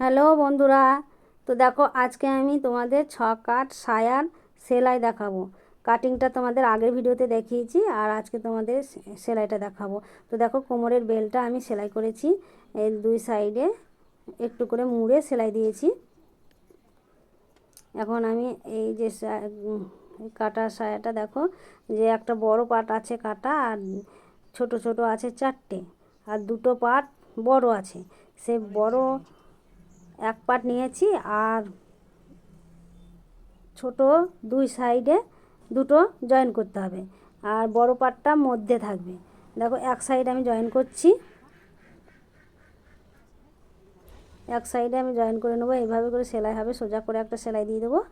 Hello বন্ধুরা, তো দেখো আজকে আমি তোমাদের ছ কাট সায়ার সেলাই দেখাবো। কাটিংটা তোমাদের আগের ভিডিওতে দেখিয়েছি আর আজকে তোমাদের সেলাইটা দেখাবো। তো দেখো কোমরের বেলটা আমি সেলাই করেছি, এই দুই সাইডে একটু করে মুড়ে সেলাই দিয়েছি। এখন আমি এই যে কাটা সায়াটা দেখো, যে একটা বড় পাট আছে কাটা আর ছোট ছোট আছে চারটে, আর দুটো পাট বড় আছে। সে বড় এক পাট নিয়েছি আর ছোট দুই সাইডে দুটো জয়েন করতে হবে। আর বড় পাটটা মধ্যে থাকবে। দেখো, এক সাইডে আমি জয়েন করছি। এক সাইডে আমি জয়েন করে নেব। এইভাবে করে সেলাই হবে। সোজা করে একটা সেলাই দিয়ে দেবো।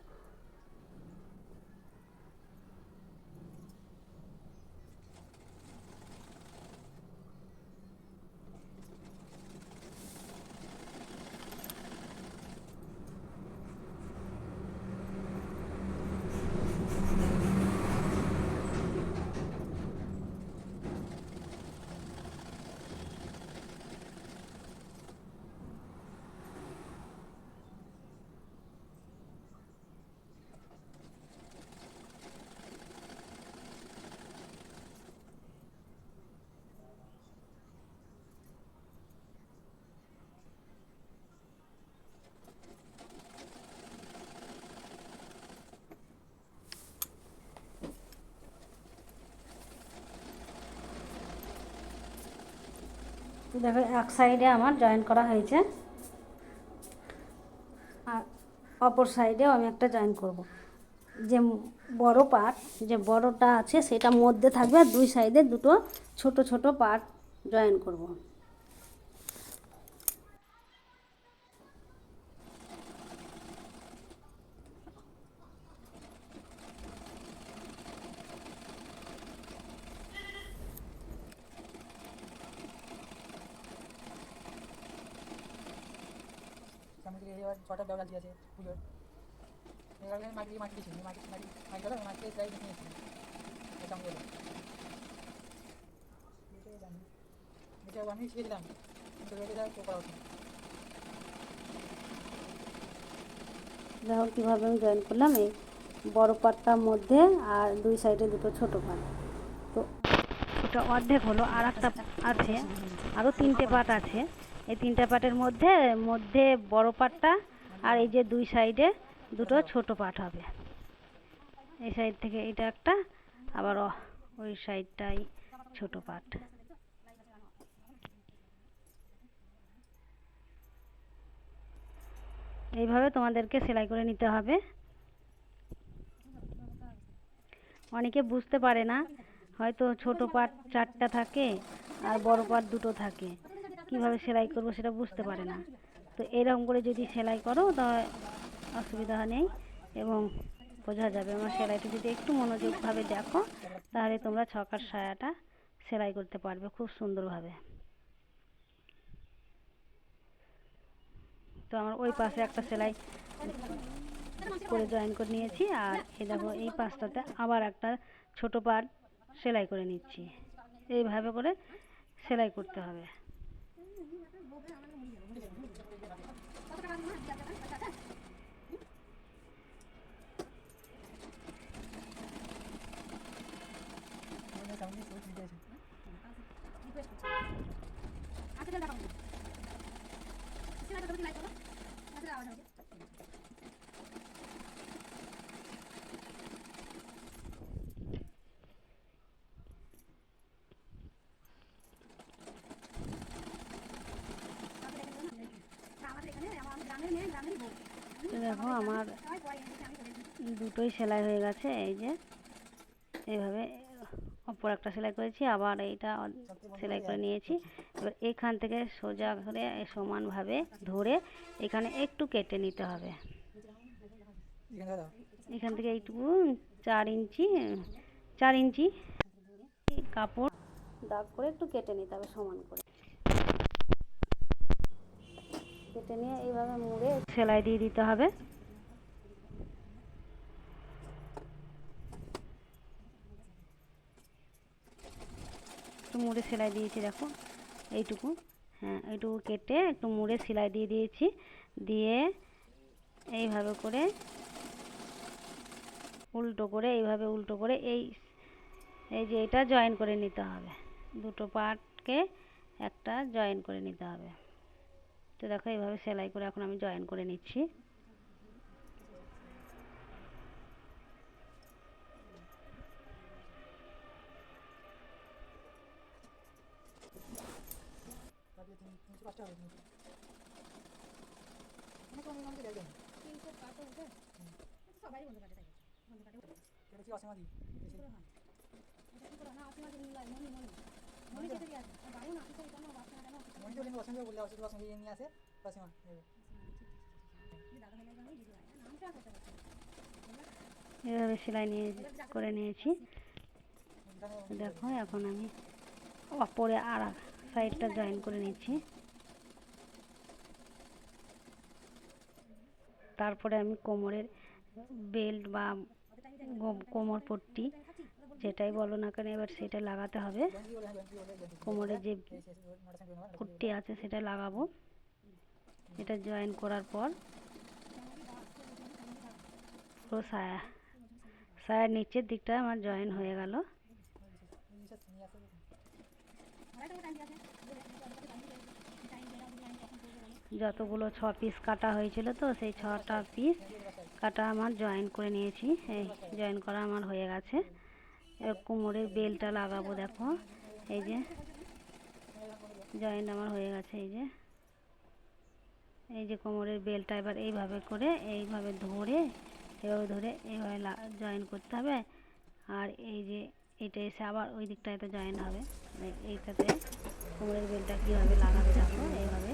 দেখো, এক সাইডে আমার জয়েন করা হয়েছে। আর অপর সাইডেও আমি একটা জয়েন করব। যে বড় পার্ট যে বড়টা আছে, সেটা মধ্যে থাকবে আর দুই সাইডে দুটো ছোট ছোট পার্ট জয়েন করব। সামনে থেকে এবার ছটা দেওয়া আছে পুজোর। মাটি দিয়ে মাটি মাটি মাটি মাটি মাটি প্রায় এটা আমি কিন্তু এটা দেখো কীভাবে আমি জয়েন করলাম, এই বড় পাটটার মধ্যে আর দুই সাইডে দুটো ছোট পাট। তো ওটা অর্ধেক হলো আর একটা আছে। আরও তিনটে পাট আছে। এই তিনটে পাটের মধ্যে মধ্যে বড় পাটটা আর এই যে দুই সাইডে দুটো ছোট পাট হবে। এই সাইড থেকে এটা একটা, আবার ওই সাইডটাই ছোট পাট। এইভাবে তোমাদেরকে সেলাই করে নিতে হবে। অনেকে বুঝতে পারে না, হয়তো ছোট পাট চারটা থাকে আর বড় পাট দুটো থাকে। কীভাবে সেলাই করব সেটা বুঝতে পারে না। তো এরকম করে যদি সেলাই করো তাহলে অসুবিধা নেই এবং বোঝা যাবে আমার সেলাইটা যদি একটু মনোযোগভাবে দেখো, তাহলে তোমরা ছকার সায়াটা সেলাই করতে পারবে খুব সুন্দরভাবে। তো আমার ওই পাশে একটা সেলাই করে জয়েন করে নিয়েছি আর এই দেখো এই পাশটাতে আবার একটা ছোট পাট সেলাই করে নিচ্ছি। এইভাবে করে সেলাই করতে হবে আমাদের সামনে দিয়ে সুইচ দিতে আছে তো দেখো আমার দুটোই সেলাই হয়ে গেছে, এই যে। এইভাবে অপর একটা সেলাই করেছি, আবার এইটা সেলাই করে নিয়েছি। এবার এখান থেকে সোজা করে সমানভাবে ধরে এখানে একটু কেটে নিতে হবে। এখান থেকে এইটুকু, চার ইঞ্চি চার ইঞ্চি কাপড় দাগ করে একটু কেটে নিতে হবে সমান করে। কেটে নিয়ে এইভাবে মুড়ে সেলাই দিয়ে দিতে হবে। একটু মুড়ে সেলাই দিয়েছি, দেখো। এইটুকু। হ্যাঁ এইটুকু কেটে একটু মুড়ে সেলাই দিয়ে দিয়েছি। দিয়ে এইভাবে করে উল্টো করে, এইভাবে উল্টো করে এই এই যে এটা জয়েন করে নিতে হবে। দুটো পার্টকে একটা জয়েন করে নিতে হবে। তো দেখো এইভাবে সেলাই করে এখন আমি জয়েন করে নিচ্ছি তারপরে তিন তিনশো পাঁচটা হবে তিনশো এভাবে সেলাই নিয়ে করে নিয়েছি। দেখো এখন আমি অপরে আর সাইডটা জয়েন করে নিচ্ছি। তারপরে আমি কোমরের বেল্ট বা কোমর পট্টি যেটাই বলো না কেন, এবার সেটা লাগাতে হবে। কোমরে যে পট্টি আছে সেটা লাগাবো। এটা জয়েন করার পর পুরো সায়া সায়ার নিচের দিকটা আমার জয়েন হয়ে গেল নিয়ে আসে যতগুলো ছ পিস কাটা হয়েছিল তো, সেই ছটা পিস কাটা আমার জয়েন করে নিয়েছি। এই জয়েন করা আমার হয়ে গেছে। কোমরের বেলটা লাগাবো দেখো। এই যে জয়েন্ট আমার হয়ে গেছে, এই যে। এই যে কোমরের বেলটা এবার এইভাবে করে, এইভাবে ধরে, এভাবে ধরে এইভাবে জয়েন করতে হবে। আর এই যে এটা এসে আবার ওই দিকটাতে জয়েন হবে। মানে এইটাতে কোমরের বেলটা কীভাবে লাগাবে দেখো, এইভাবে।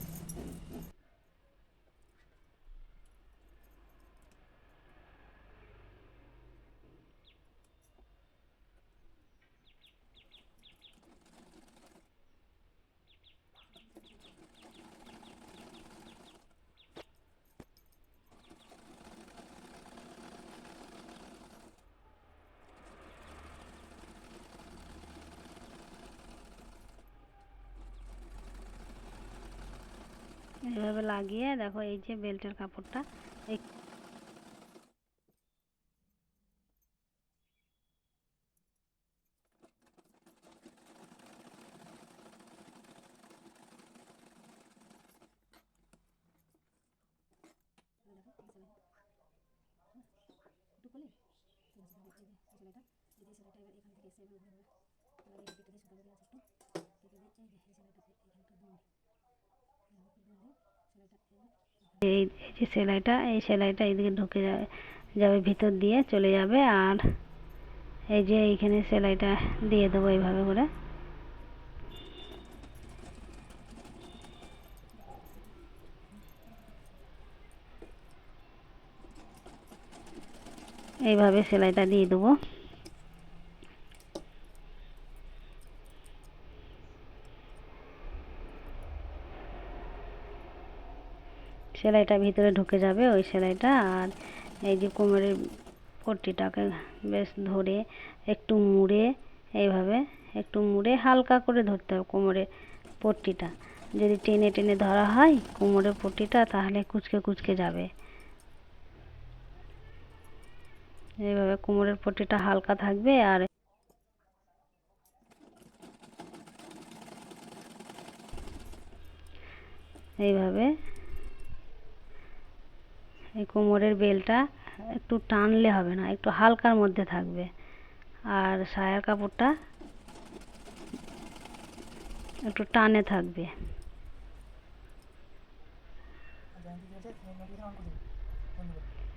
এইভাবে লাগিয়ে দেখো এই যে বেল্টের কাপড়টা এবার এখান থেকে এসে এভাবে ধরবে এবার এই দিকটা দিয়ে সুতো আছে একটু এই সেলাইটা এখানটা দুমড়ে এভাবে দুমড়ে সেলাইটা এবার এই যে সেলাইটা, এই সেলাইটা এইদিকে ঢুকে যাবে যাবে ভিতর দিয়ে চলে যাবে আর এই যে এইখানে সেলাইটা দিয়ে দেবো এইভাবে করে। এইভাবে সেলাইটা দিয়ে দেবো। সেলাইটা ভিতরে ঢুকে যাবে ওই সেলাইটা, আর এই যে কোমরের পট্টিটাকে বেশ ধরে একটু মুড়ে, এইভাবে একটু মুড়ে হালকা করে ধরতে হবে কোমরের পট্টিটা। যদি টেনে টেনে ধরা হয় কোমরের পট্টিটা, তাহলে কুচকে কুচকে যাবে। এইভাবে কোমরের পট্টিটা হালকা থাকবে, আর এইভাবে এই কোমরের বেলটা একটু টানলে হবে না, একটু হালকার মধ্যে থাকবে। আর সায়ার কাপড়টা একটু টানে থাকবে।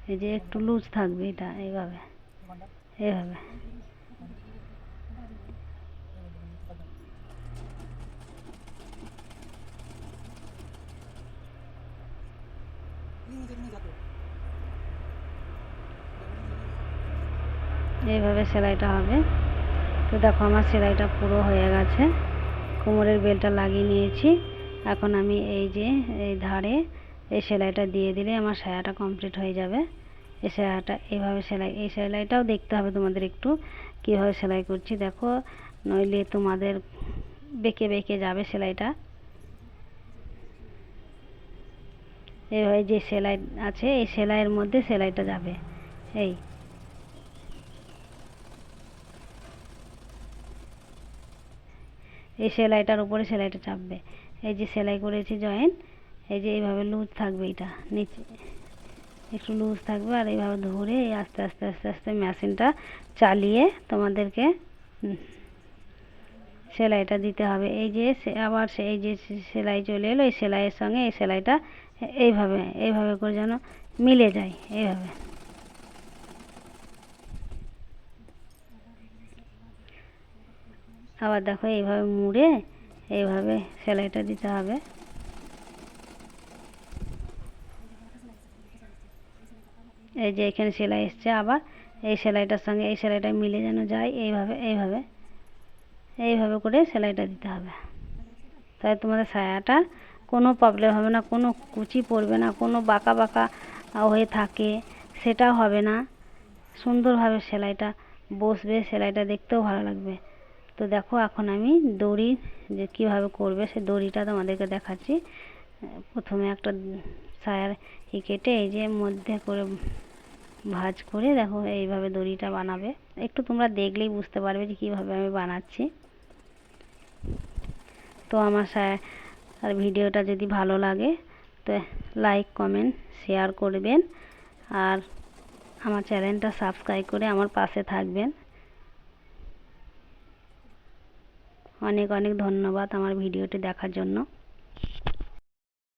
এই যে একটু লুজ থাকবে এটা, এইভাবে এইভাবে নিচে নিয়ে যাবে এইভাবে সেলাইটা হবে। তো দেখো আমার সেলাইটা পুরো হয়ে গেছে। কোমরের বেলটা লাগিয়ে নিয়েছি। এখন আমি এই যে, এই ধারে এই সেলাইটা দিয়ে দিলে আমার সায়াটা কমপ্লিট হয়ে যাবে। এই সেলাইটা এইভাবে সেলাই, এই সেলাইটাও দেখতে হবে তোমাদের একটু কীভাবে সেলাই করছি। দেখো নইলে তোমাদের বেঁকে বেঁকে যাবে সেলাইটা। এইভাবে যে সেলাই আছে, এই সেলাইয়ের মধ্যে সেলাইটা যাবে। এই। এই সেলাইটার উপরে সেলাইটা চাপবে। এই যে সেলাই করেছি জয়েন এই যে এইভাবে লুজ থাকবে এটা, নিচে। একটু লুজ থাকবে আর এইভাবে ধরে এই আস্তে আস্তে আস্তে আস্তে মেশিনটা চালিয়ে তোমাদেরকে সেলাইটা দিতে হবে। এই যে আবার এই যে সেলাই চলে এলো, এই সেলাইয়ের সঙ্গে এই সেলাইটা এইভাবে এইভাবে করে যেন মিলে যায়, এইভাবে। আবার দেখো এইভাবে মুড়ে এইভাবে সেলাইটা দিতে হবে। এই যে এখানে সেলাই এসছে, আবার এই সেলাইটার সঙ্গে এই সেলাইটা মিলে যেন যায়, এইভাবে এইভাবে এইভাবে করে সেলাইটা দিতে হবে। তাহলে তোমাদের সায়াটা কোনো প্রবলেম হবে না, কোনো কুচি পড়বে না, কোনো বাঁকা বাঁকা হয়ে থাকে, সেটাও হবে না। সুন্দরভাবে সেলাইটা বসবে, সেলাইটা দেখতেও ভালো লাগবে। তো দেখো, এখন আমি দড়ি যে কীভাবে করবে, সে দড়িটা তোমাদেরকে দেখাচ্ছি। প্রথমে একটা সায়ার ই কেটে এই যে মধ্যে করে ভাঁজ করে দেখো, এইভাবে দড়িটা বানাবে। একটু তোমরা দেখলেই বুঝতে পারবে যে কীভাবে আমি বানাচ্ছি। তো আমার আর ভিডিওটা যদি ভালো লাগে, তো লাইক কমেন্ট শেয়ার করবেন। আর আমার চ্যানেলটা সাবস্ক্রাইব করে আমার পাশে থাকবেন। অনেক অনেক ধন্যবাদ আমার ভিডিওটি দেখার জন্য।